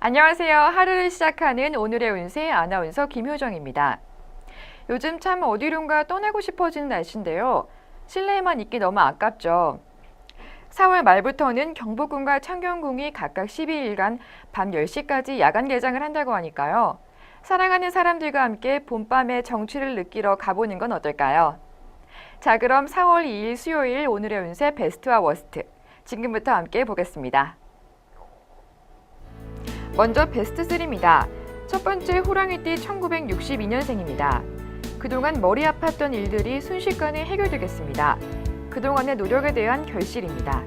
안녕하세요. 하루를 시작하는 오늘의 운세 아나운서 김효정입니다. 요즘 참 어디론가 떠나고 싶어지는 날씨인데요. 실내에만 있기 너무 아깝죠. 4월 말부터는 경복궁과 창경궁이 각각 12일간 밤 10시까지 야간 개장을 한다고 하니까요. 사랑하는 사람들과 함께 봄밤의 정취를 느끼러 가보는 건 어떨까요? 자, 그럼 4월 2일 수요일 오늘의 운세 베스트와 워스트. 지금부터 함께 보겠습니다. 먼저 베스트 3입니다. 첫 번째 호랑이띠 1962년생입니다. 그동안 머리 아팠던 일들이 순식간에 해결되겠습니다. 그동안의 노력에 대한 결실입니다.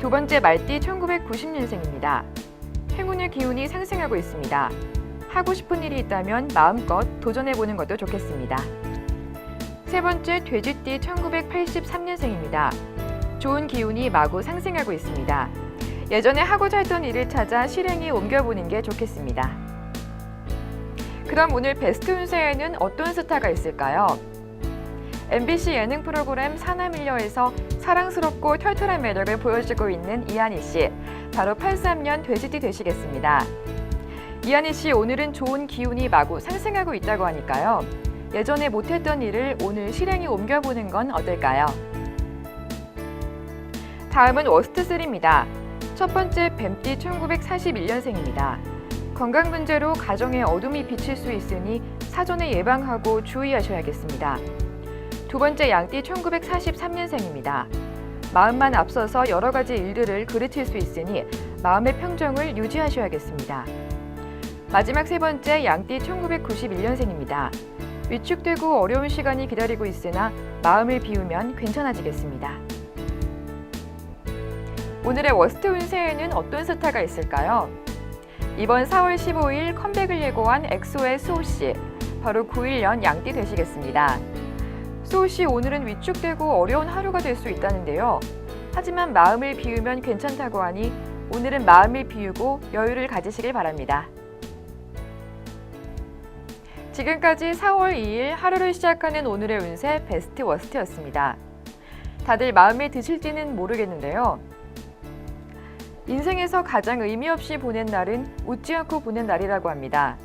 두 번째 말띠 1990년생입니다. 행운의 기운이 상승하고 있습니다. 하고 싶은 일이 있다면 마음껏 도전해보는 것도 좋겠습니다. 세 번째 돼지띠 1983년생입니다. 좋은 기운이 마구 상승하고 있습니다. 예전에 하고자 했던 일을 찾아 실행에 옮겨보는 게 좋겠습니다. 그럼 오늘 베스트 운세에는 어떤 스타가 있을까요? MBC 예능 프로그램 사나밀려에서 사랑스럽고 털털한 매력을 보여주고 있는 이한희 씨. 바로 83년 돼지띠 되시겠습니다. 이한희 씨 오늘은 좋은 기운이 마구 상승하고 있다고 하니까요. 예전에 못했던 일을 오늘 실행에 옮겨보는 건 어떨까요? 다음은 워스트 3입니다. 첫 번째 뱀띠 1941년생입니다. 건강 문제로 가정에 어둠이 비칠 수 있으니 사전에 예방하고 주의하셔야겠습니다. 두 번째 양띠 1943년생입니다. 마음만 앞서서 여러 가지 일들을 그르칠 수 있으니 마음의 평정을 유지하셔야겠습니다. 마지막 세 번째 양띠 1991년생입니다. 위축되고 어려운 시간이 기다리고 있으나 마음을 비우면 괜찮아지겠습니다. 오늘의 워스트 운세에는 어떤 스타가 있을까요? 이번 4월 15일 컴백을 예고한 엑소의 수호 씨, 바로 9일연 양띠 되시겠습니다. 수호 씨 오늘은 위축되고 어려운 하루가 될 수 있다는데요. 하지만 마음을 비우면 괜찮다고 하니 오늘은 마음을 비우고 여유를 가지시길 바랍니다. 지금까지 4월 2일 하루를 시작하는 오늘의 운세 베스트 워스트였습니다. 다들 마음에 드실지는 모르겠는데요. 인생에서 가장 의미 없이 보낸 날은 웃지 않고 보낸 날이라고 합니다.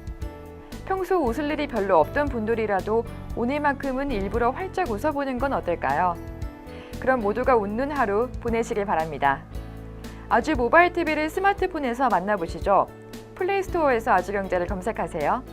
평소 웃을 일이 별로 없던 분들이라도 오늘만큼은 일부러 활짝 웃어보는 건 어떨까요? 그럼 모두가 웃는 하루 보내시길 바랍니다. 아주 모바일 TV를 스마트폰에서 만나보시죠. 플레이스토어에서 아주경제를 검색하세요.